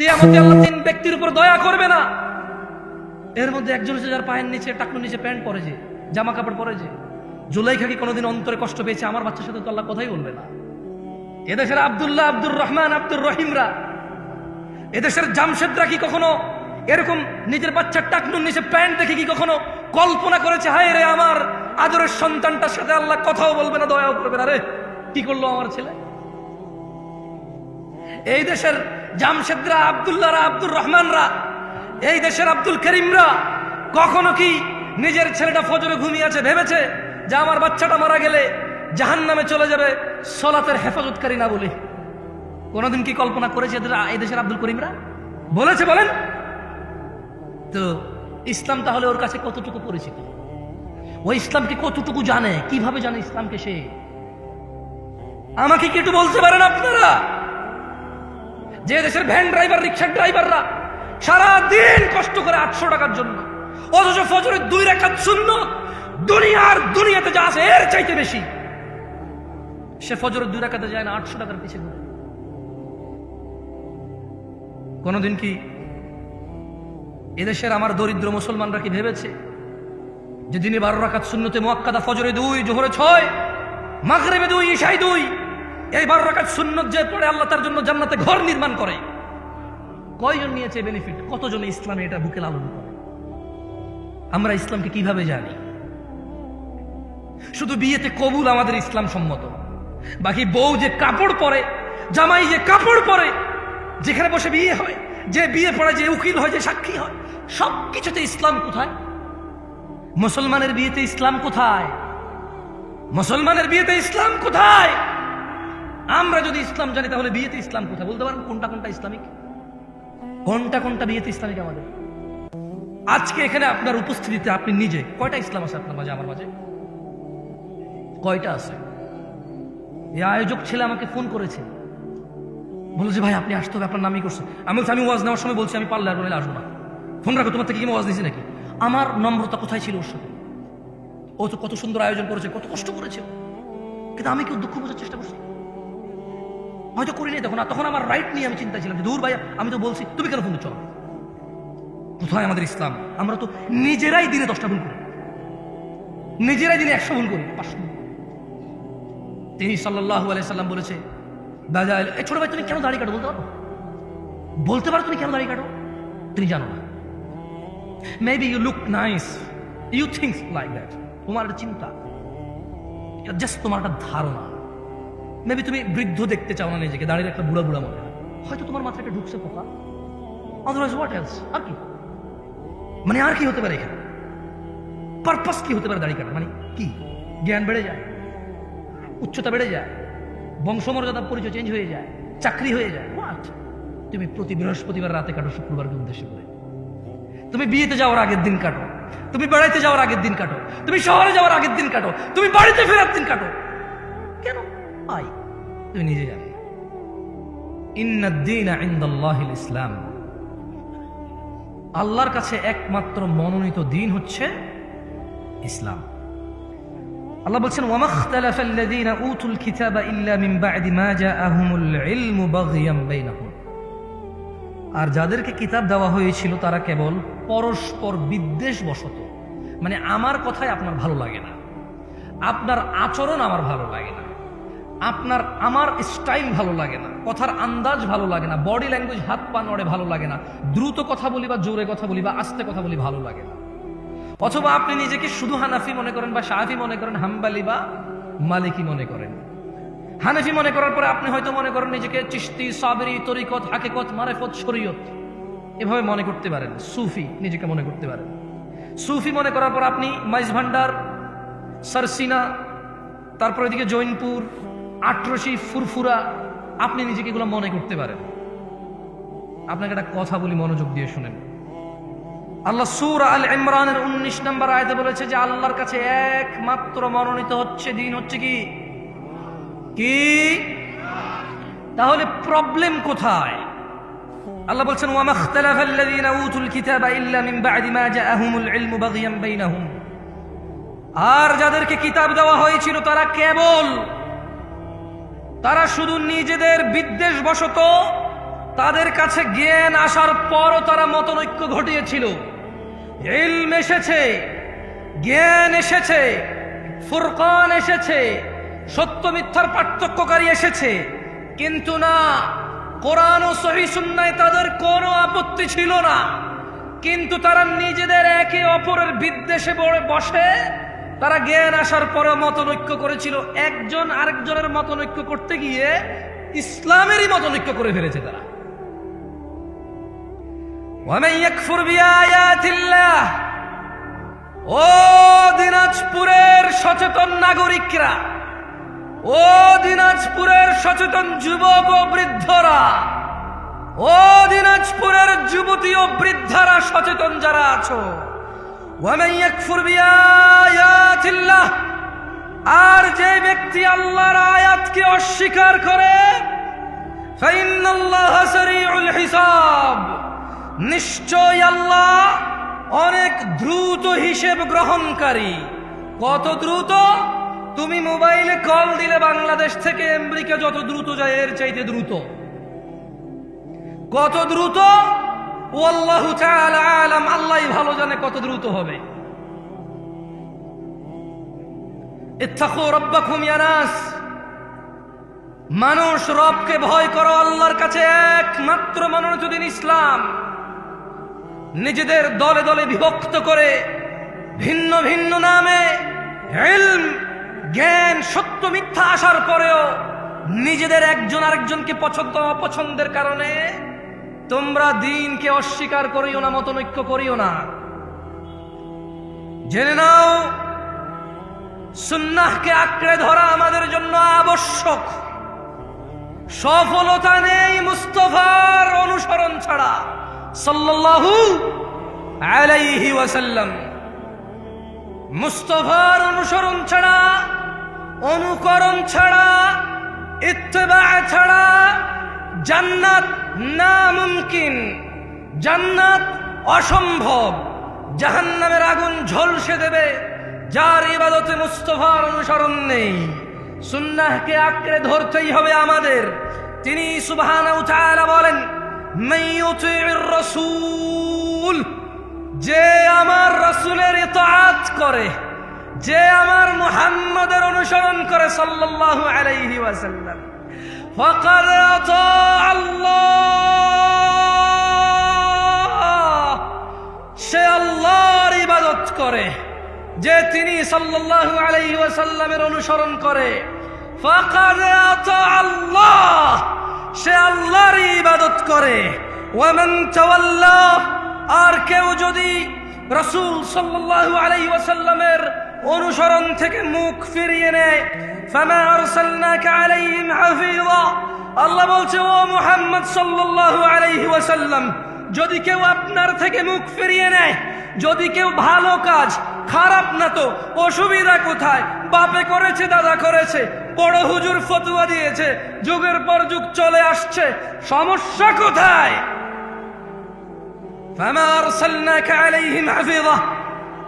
কিয়ামতে আল্লাহ তিন ব্যক্তির উপর দয়া করবে না। এর মধ্যে একজন যার পায়ের নিচে টাকনুর নিচে প্যান্ট পরেছে জামা কাপড় পরেছে জুলাইখা কি কোনোদিন অন্তরে কষ্ট পেয়েছে? আমার বাচ্চার সাথে তো আল্লাহ কথাই বলবে না। এদেশের আব্দুল্লাহ আব্দুর রহমান, আব্দুর রহিমরা, এদেশের জামশেদরা কি কখনো এরকম নিজের বাচ্চার টাকনুর নিচে প্যান্ট দেখে কি কখনো কল্পনা করেছে? হায় রে আমার আদরের সন্তানটার সাথে আল্লাহ কথাও বলবে না, দয়াও করবে না। রে কি করল আমার ছেলে? এই দেশের জামশেদরা, আবদুল্লাহরা, আব্দুর রহমানরা, এই দেশের আব্দুল করিমরা কখনো কি নিজের ছেলেটা ফজরে ঘুমিয়ে আছে ভেবেছে যে আমার বাচ্চাটা মারা গেলে জাহান নামে চলে যাবে? সলাতের হেফাজতকারী না বলে। কোনোদিন কি কল্পনা করেছে এই দেশের আব্দুল করিমরা? বলেছে বলেন। তো ইসলাম তাহলে ওর কাছে কতটুকু পরিচিত? ও ইসলামকে কতটুকু জানে? কীভাবে জানে ইসলামকে সে? আমাকে কি একটু বলতে পারেন আপনারা? যে দেশের ভ্যান ড্রাইভার রিক্সার ড্রাইভাররা সারা দিন কষ্ট করে আটশো টাকার জন্য, অথচ ফজরের দুই রেখা শূন্য দুনিয়ার দুনিয়াতে যা আছে এর চাইতে বেশি, সে ফজরের দুই রেখাতে যায় না, আটশো টাকার পিছিয়ে ঘুরে। কোনোদিন কি এদেশের আমার দরিদ্র মুসলমানরা কি ভেবেছে যে দিনে বারো রাখাত শূন্যতে মোয়াক্কাদা ফজরে দুই, জোহরে ছয়, মাগরেবে দুই ঈশাই দুই এই বারো রাখাত সুন্নত যে পড়ে আল্লাহ তার জন্য জান্নাতে ঘর নির্মাণ করে। কয়জন নিয়েছে বেনিফিট কতজন ইসলামে এটা বুকে লালন করে? আমরা ইসলামকে কীভাবে জানি? শুধু বিয়েতে কবুল আমাদের ইসলাম সম্মত। বাকি বউ যে কাপড় পরে, জামাই যে কাপড় পরে, যেখানে বসে বিয়ে হয়, যে বিয়ে পড়ে যে উকিল হয়, যে সাক্ষী হয় সব কিছুতে ইসলাম কোথায়? মুসলমানের বিয়েতে ইসলাম কোথায়? মুসলমানের বিয়েতে ইসলাম কোথায়? আমরা যদি ইসলাম জানি, তাহলে বিয়েতে ইসলাম কোথায়? বলতে পারেন, কোনটা কোনটা ইসলামিক? কোনটা কোনটা বিয়েতে ইসলামিক আমাদের? আজকে এখানে আপনার উপস্থিতিতে আপনি নিজে, কয়টা ইসলাম আছে আপনার মাঝে, আমার মাঝে? কয়টা আছে? এই আয়োজক ছেলে আমাকে ফোন করেছে। বলেছে ভাই, আপনি আসতে হবে, আপনার নামই করছে। আমি বলছি, আমি ওয়াজ নেওয়ার সময় বলছি, আমি পারলে আর আসব না। ফোন রাখো, তোমার থেকে কি ওয়াজ দিয়েছি নাকি? আমার নম্রতা কোথায় ছিল ওর সাথে? ও তো কত সুন্দর আয়োজন করেছে, কত কষ্ট করেছে। কিন্তু আমি কেউ দুঃখ বোঝার চেষ্টা করছি হয়তো করিনি আর তখন আমার রাইট নিয়ে আমি চিন্তা ছিলাম যে দূর ভাই আমি তো বলছি, তুমি কেন ফোন দিচ্ছ কোথায় আমাদের ইসলাম? আমরা তো নিজেরাই দিনে দশটা ভুল করি। নিজেরাই দিনে একশো ভুল করি, পাঁচশো তিনি সাল্লাহ সাল্লাম বলেছে দাদা এ ছোট ভাই, তুমি কেন দাড়ি কাটো বলতে পারো? বলতে পারো, তুমি কেন দাড়ি কাটো? তুমি জানো না। Maybe you look nice you thinks like that তোমার একটা চিন্তা জাস্ট তোমার একটা ধারণা। মেবি তুমি বৃদ্ধ দেখতে চাও না নিজেকে, দাঁড়িয়ে একটা বুড়া বুড়া মনে হয়তো তোমার মাথায় একটা ঢুকছে পোকা। আদারওয়াইজ হোয়াট এলস আর কি? মানে আর কি হতে পারে এখানে? পারপাস কি হতে পারে দাড়ি কাটা মানে কি? জ্ঞান বেড়ে যায়, উচ্চতা বেড়ে যায়, বংশমর্যাদা পরিচয় চেঞ্জ হয়ে যায়, চাকরি হয়ে যায়। হোয়াট তুমি প্রতি বৃহস্পতিবার রাতে কাটো, শুক্রবারকে উদ্দেশ্য করে। তুমি বিয়েতে যাওয়ার আগের দিন কাটো। তুমি বেড়াইতে যাওয়ার আগের দিন কাটো। তুমি শহরে যাওয়ার আগের দিন কাটো। তুমি বাড়িতে ফেরার দিন কাটো। তুমি নিজে জানো। ইন্নাদ্দিন ইন্দাল্লাহিল ইসলাম। আল্লাহর কাছে একমাত্র মনোনীত দিন হচ্ছে ইসলাম। আল্লাহ বলছেন ওয়ামাখতালাফা আল্লাযীনা উতুল কিতাবা ইল্লা মিন বা'দি মা জাআহুমুল ইলমু আর যাদেরকে কিতাব দেওয়া হয়েছিল, তারা কেবল পরস্পর বিদ্বেষ বশত মানে আমার কথাই আপনার ভালো লাগে না। আপনার আচরণ আমার ভালো লাগে না। আপনার, আমার স্টাইল ভালো লাগে না, কথার আন্দাজ ভালো লাগে না বডি ল্যাঙ্গুয়েজ হাত পা নড়ে ভালো লাগে না, দ্রুত কথা বলি বা জোরে কথা বলি বা আস্তে কথা বলি ভালো লাগে না। অথবা আপনি নিজেকে শুধু হানাফি মনে করেন বা শাহি মনে করেন, হাম্বালি বা মালিকি মনে করেন। হানাফি মনে করার পরে আপনি হয়তো মনে করেন নিজেকে চিস্তি সাবরি, তরিকত, হাকিকত, মারেফত, শরীয়ত, এভাবে মনে করতে পারেন, সুফি নিজেকে মনে করতে পারেন। সুফি মনে করার পর আপনি মাইজ ভান্ডার সারসিনা, তারপর এদিকে জৈনপুর আটরসি, ফুরফুরা, আপনি নিজেকে এগুলো মনে করতে পারেন। আপনাকে একটা কথা বলি, মনোযোগ দিয়ে শুনেন। আল্লাহ সুর আল ইমরানের উনিশ নম্বর আয়তে বলেছে যে, আল্লাহর কাছে একমাত্র মনোনীত হচ্ছে দিন হচ্ছে কি? কি? তাহলে প্রবলেম কোথায়? আল্লাহ বলছেন, ওয়া উতুল কিতাবা ইল্লা মিন বা'দি মা জাআহুমুল ইলমু বাগিয়াম বাইনাহুম। আর যাদেরকে কিতাব দেওয়া হয়েছিল, তারা কেবল তারা শুধু নিজেদের বিদ্বেষ বশত তাদের কাছে জ্ঞান আসার পরও তারা মতনৈক্য ঘটিয়েছিল। ইলম এসেছে, জ্ঞান এসেছে, ফুরকান এসেছে, সত্য মিথ্যার পার্থক্যকারী এসেছে। কিন্তু না, কোরআন ও সহিসুন্নায় তাদের কোনো আপত্তি ছিল না। কিন্তু তারা নিজেদের একে অপরের বিদ্বেষে বসে তারা জ্ঞান আসার পরে মতনৈক্য করেছিল। একজন আরেকজনের মতনৈক্য করতে গিয়ে ইসলামেরই মতনৈক্য করে ফেলেছে তারা। ও দিনাজপুরের সচেতন নাগরিকরা, ও দিনাজপুরের সচেতন যুবক ও বৃদ্ধরা, ও দিনাজপুরের যুবতী ও বৃদ্ধারা সচেতন যারা আছো ওয়ামাইয়াকফুর বিয়া আয়াতিল্লাহ আর যে ব্যক্তি আল্লাহর আয়াতকে অস্বীকার করে নিশ্চয় আল্লাহ অনেক দ্রুত হিসেব গ্রহণকারী। কত দ্রুত? তুমি মোবাইলে কল দিলে বাংলাদেশ থেকে আমেরিকা যত দ্রুত যায়, এর চাইতে দ্রুত। কত দ্রুত? ও আল্লাহ আলাম আল্লাহ ভালো জানে কত দ্রুত হবে। মানুষ রবকে ভয় করো, আল্লাহর কাছে একমাত্র মনোনীত দিন ইসলাম, নিজেদের দলে দলে বিভক্ত করে, ভিন্ন ভিন্ন নামে ইলম, জ্ঞান, সত্য, মিথ্যা আসার পরেও নিজেদের একজন আরেকজনকে পছন্দ, অপছন্দের কারণে তোমরা দিনকে অস্বীকার করিও না, মতনৈক্য করিও না। জেনে নাও সুন্নাহকে আঁকড়ে ধরা আমাদের জন্য আবশ্যক। সফলতা নেই মুস্তফার অনুসরণ ছাড়া। সাল্লাল্লাহু আলাইহি ওয়াসাল্লাম। মুস্তফার অনুসরণ ছাড়া, অনুকরণ ছাড়া, ইত্তেবা ছাড়া জান্নাত না মুমকিন জান্নাত অসম্ভব। জাহান্নামের আগুন ঝলসে দেবে। যার ইবাদতে মুস্তফার অনুসরণ নেই। সুন্নাহকে আঁকড়ে ধরতেই হবে আমাদের। তিনি সুবহানাহু তাআলা বলেন যে আমার রাসূলের ইতাআত করে, যে আমার মুহাম্মাদের অনুসরণ করে সাল্লাল্লাহু আলাইহি ওয়াসাল্লাম আতা আল্লাহ, সে আল্লাহর ইবাদত করে। যে তিনি সাল্লাল্লাহু আলাইহি ওয়াসাল্লামের অনুসরণ করে। আল্লাহ, সে আল্লাহর ইবাদত করে। ওয়ামান আর কেউ যদি রাসূল সাল্লাল্লাহু আলাইহি ওয়াসাল্লামের অনুসরণ থেকে মুখ ফিরিয়ে নেয় আল্লাহ বলছে, ও মুহাম্মদ সাল্লাল্লাহু আলাইহি ওয়াসাল্লাম যদি কেউ আপনার থেকে মুখ ফিরিয়ে নেয় যদি কেউ ভালো কাজ খারাপ না তো অসুবিধা কোথায় বাপে করেছে দাদা করেছে বড় হুজুর ফতুয়া দিয়েছে যুগের পর যুগ চলে আসছে সমস্যা কোথায় فما أرسلناك عليهم حفيظة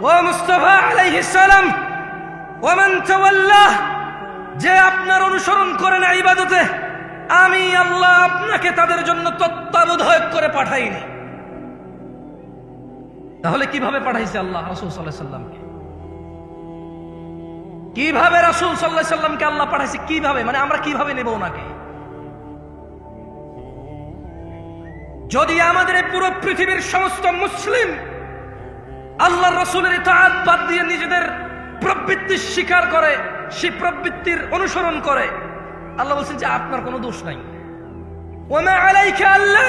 ومصطفى عليه السلام ومن تولاه যে আপনার অনুসরণ করে না ইবাদতে আমি আল্লাহ আপনাকে তাদের জন্য তত্ত্বাবধায়ক করে পাঠাইনি তাহলে কীভাবে পাঠাইছে আল্লাহ রাসূল আলাইহি সাল্লামকে? কীভাবে রাসূল আলাইহি সাল্লামকে আল্লাহ পাঠাইছে? কীভাবে? মানে আমরা কীভাবে নেব ওনাকে? যদি আমাদের পুরো পৃথিবীর সমস্ত মুসলিম আল্লাহ রসুলের ইতাআত বাদ দিয়ে নিজেদের প্রবৃত্তি স্বীকার করে সে প্রবৃত্তির অনুসরণ করে, আল্লাহ বলছেন যে আপনার কোনো দোষ নাই। ওমা আলাইকা আল্লাহ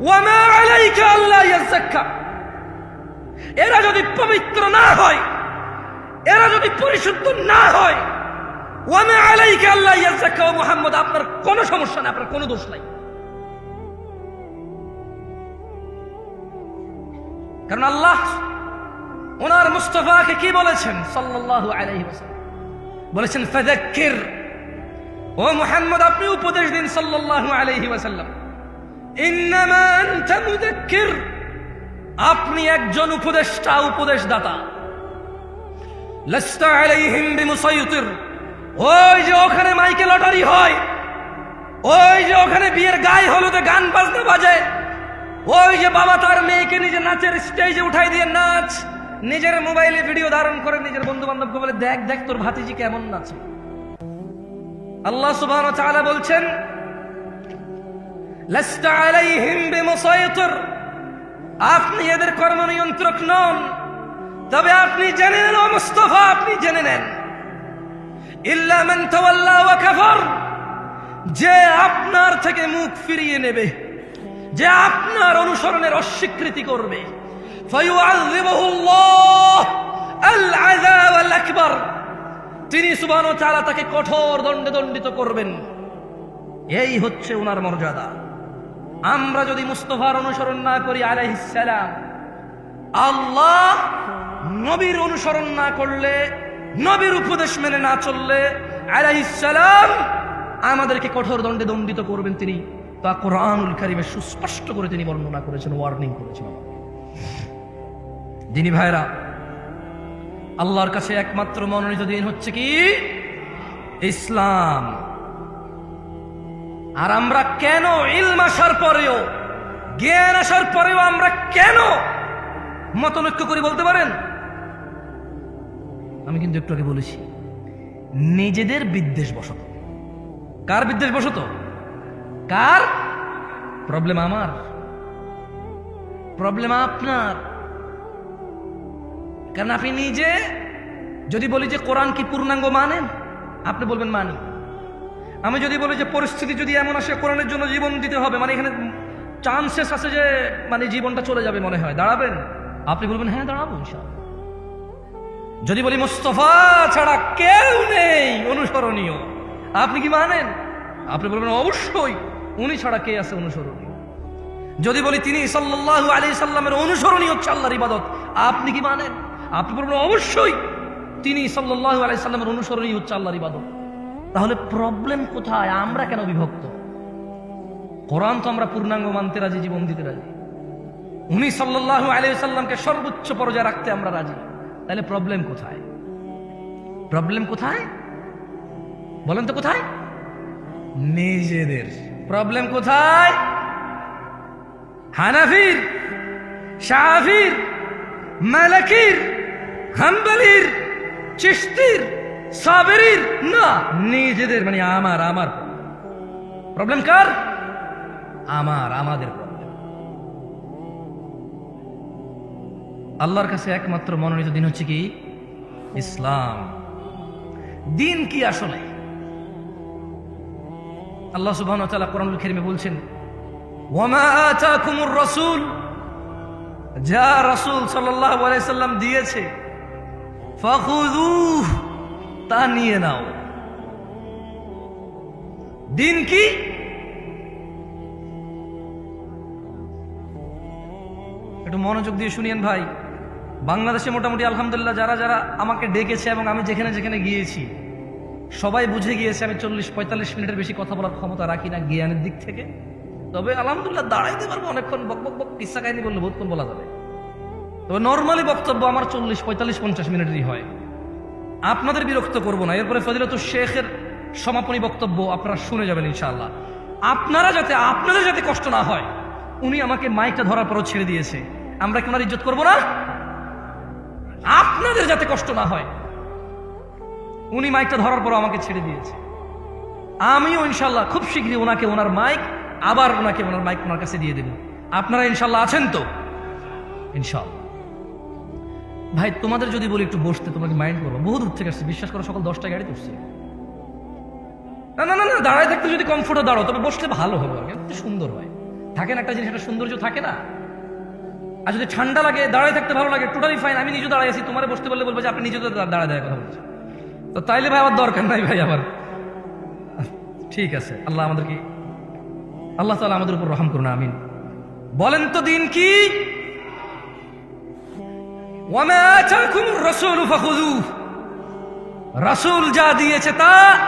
ওমা আলাইকা আল্লাহ ইয়াজ্জাক্কা এরা যদি পবিত্র না হয়, এরা যদি পরিশুদ্ধ না হয় ওমা আলাইকা আল্লাহ ইয়াজ্জাক্কা ও মুহাম্মদ, আপনার কোনো সমস্যা নাই, আপনার কোনো দোষ নাই। কারণ আল্লাহ ওনার মুস্তফাকে কি বলেছেন? সাল্লাল্লাহু আলাইহি ওয়াসাল্লাম। বলেছেন, ফাযাক্কির। ও মুহাম্মদ, আপনি উপদেশ দিন সাল্লাল্লাহু আলাইহি ওয়াসাল্লাম। আপনি একজন উপদেষ্টা, উপদেশদাতা। ওই যে ওখানে মাইকে লটারি হয়, ওই যে ওখানে বিয়ের গায়ে হলুদে গান বাজনা বাজে, ওই যে বাবা তার মেয়েকে নিজে নাচের স্টেজে উঠাই দিয়ে নাচ, নিজের মোবাইলে ভিডিও ধারণ করে নিজের বন্ধু বান্ধবকে বলে, দেখ দেখ, তোর ভাতিজি কেমন নাচে। আল্লাহ ওয়া বলছেন আপনি এদের কর্ম নিয়ন্ত্রক নন। তবে আপনি জেনে নেন মুস্তাফা, আপনি জেনে নেন। যে আপনার থেকে মুখ ফিরিয়ে নেবে, যে আপনার অনুসরণের অস্বীকৃতি করবে। তিনি ওয়া তাকে কঠোর দণ্ডে দণ্ডিত করবেন। এই হচ্ছে ওনার মর্যাদা। আমরা যদি মুস্তফার অনুসরণ না করি, আলাইহিস সালাম, আল্লাহ নবীর অনুসরণ না করলে, নবীর উপদেশ মেনে না চললে, আলাইহিস সালাম আমাদেরকে কঠোর দণ্ডে দণ্ডিত করবেন তিনি। তা কোরআনুল কারিমে সুস্পষ্ট করে তিনি বর্ণনা করেছেন ওয়ার্নিং করেছেন দিনী ভাইরা, আল্লাহর কাছে একমাত্র মনোনীত দিন হচ্ছে কি? ইসলাম। আর আমরা কেন ইলম আসার পরেও, জ্ঞান আসার পরেও আমরা কেন মতনৈক্য করি বলতে পারেন? আমি কিন্তু একটু আগে বলেছি, নিজেদের বিদ্বেষ বসত কার বিদ্বেষ বসত কার? প্রবলেম আমার। প্রবলেম আপনার। কারণ আপনি নিজে, যদি বলি যে কোরআন কি পূর্ণাঙ্গ মানেন, আপনি বলবেন মানি। আমি যদি বলি যে পরিস্থিতি যদি এমন আসে, কোরআনের জন্য জীবন দিতে হবে মানে এখানে চান্সেস আছে যে মানে জীবনটা চলে যাবে মনে হয়। দাঁড়াবেন? আপনি বলবেন হ্যাঁ দাঁড়াবো যদি বলি, মুস্তফা ছাড়া কেউ নেই অনুসরণীয়। আপনি কি মানেন? আপনি বলবেন, অবশ্যই, উনি ছাড়া কে আছে অনুসরণীয়? যদি বলি, তিনি সাল্লাল্লাহু আলাইহি সাল্লামের অনুসরণীয় হচ্ছে আল্লাহর ইবাদত, আপনি কি মানেন? আপনি বলবেন, অবশ্যই, তিনি সাল্লাল্লাহু আলাইহি সাল্লামের অনুসরণীয় হচ্ছে আল্লাহর ইবাদত। তাহলে প্রবলেম কোথায়? আমরা কেন বিভক্ত? কোরআন তো আমরা পূর্ণাঙ্গ মানতে রাজি, জীবন দিতে রাজি। উনি সাল্লাল্লাহু আলাইহি সাল্লামকে সর্বোচ্চ পর্যায়ে রাখতে আমরা রাজি। তাহলে প্রবলেম কোথায়? প্রবলেম কোথায়? বলেন তো কোথায়? নিজেদের। প্রবলেম কোথায়? হানাফির শাহির মালাকির, হাম্বলির চিস্তির সাবেরির? না, নিজেদের মানে আমার আমার। প্রবলেম কার? আমার, আমাদের আল্লাহর কাছে একমাত্র মনোনীত দিন হচ্ছে কি? ইসলাম। দিন কি আসলে? আল্লাহ সুবহান ওয়া তাআলা কোরআনুল কারীমে বলছেন, ওয়ামা আতাকুমুর রাসূল। যা রাসূল সাল্লাল্লাহু আলাইহি দিয়েছে, ফাখুযুহ। তা নিয়ে নাও। দিন কি? একটু মনোযোগ দিয়ে শুনিয়েন ভাই। বাংলাদেশে মোটামুটি আলহামদুলিল্লাহ যারা যারা আমাকে ডেকেছে এবং আমি যেখানে যেখানে গিয়েছি, সবাই বুঝে গিয়েছে আমি চল্লিশ পঁয়তাল্লিশ মিনিটের বেশি কথা বলার ক্ষমতা রাখি না জ্ঞানের দিক থেকে। তবে আলহামদুলিল্লাহ দাঁড়াইতে পারব অনেকক্ষণ, বক বক বক কিসা কাহিনী বললে বহুক্ষণ বলা যাবে। তবে নর্মালি বক্তব্য আমার চল্লিশ পঁয়তাল্লিশ পঞ্চাশ মিনিটেরই হয়। আপনাদের বিরক্ত করব না। এরপরে ফজিলত শেখের সমাপনী বক্তব্য আপনারা শুনে যাবেন ইনশাআল্লাহ। আপনারা যাতে, আপনাদের যাতে কষ্ট না হয়, উনি আমাকে মাইকটা ধরার পরও ছেড়ে দিয়েছে। আমরা কি ওনার ইজ্জত করব না? আপনাদের যাতে কষ্ট না হয়, উনি মাইকটা ধরার পরও আমাকে ছেড়ে দিয়েছে। আমিও ইনশাল্লাহ খুব শীঘ্রই ওনাকে ওনার মাইক, আবার ওনাকে ওনার মাইক ওনার কাছে দিয়ে দেব। আপনারা ইনশাল্লাহ আছেন তো? ইনশাল্লাহ ভাই, তোমাদের যদি বলি একটু বসতে, তোমাকে মাইন্ড করব। বহু দূর থেকে আসছে, বিশ্বাস করো সকাল দশটা গাড়ি তুলছে না না না না, দাঁড়ায় থাকতে যদি কমফোর্টে দাঁড়ো তবে বসলে ভালো হবে সুন্দর হয়। থাকে না একটা জিনিস, একটা সৌন্দর্য থাকে না? আর যদি ঠান্ডা লাগে, দাঁড়ায় থাকতে ভালো লাগে টোটালি ফাইন আমি নিজে দাঁড়ায় আছি, তোমার বসতে বললে বলব যে আপনি নিজে তো দা- দাঁড়ায় দাঁড়ায় কথা বলছেন। তো তাইলে ভাই, আমার দরকার নাই ভাই, আমার। ঠিক আছে, আল্লাহ আমাদেরকে আল্লাহ তালা আমাদের উপর রহম করুন, আমিন। বলেন তো দিন কি? রাসূলু যা দিয়েছে তা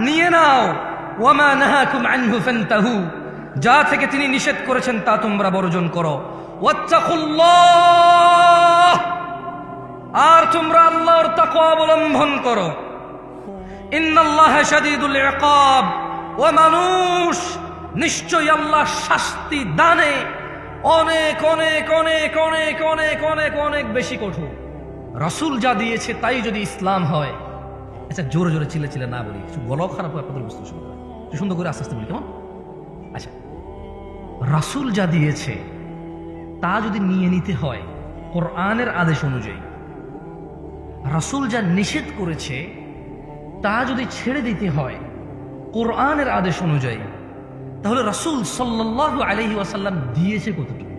নিয়ে নাও। ওয়ামা নাহাকুম আনহু ফান্তাহু। যা থেকে তিনি নিষেধ করেছেন তা তোমরা বর্জন করো। ওয়াত্তাকুল্লাহ। আর তোমরা আল্লাহর তাকওয়া অবলম্বন করো। ইন্নাল্লাহ শাদীদুল ইকাব। ও মানুষ নিশ্চয়ই আল্লাহ শাস্তি দানে। অনেক অনেক অনেক অনেক অনেক অনেক অনেক বেশি কঠোর। রাসূল যা দিয়েছে তাই যদি ইসলাম হয়। আচ্ছা জোরে জোরে চিলে চিলে না বলি কিছু গলাও খারাপ হয়, আপনাদের বুঝতে হয়। একটু সুন্দর করে আস্তে আস্তে বলি, কেমন? আচ্ছা রাসূল যা দিয়েছে, তা যদি নিয়ে নিতে হয়, কোরআনের আদেশ অনুযায়ী। রাসূল যা নিষেধ করেছে, তা যদি ছেড়ে দিতে হয়, কোরআনের আদেশ অনুযায়ী তাহলে রসুল সাল্লাহ আলহি ওয়াসাল্লাম দিয়েছে কতটুকু?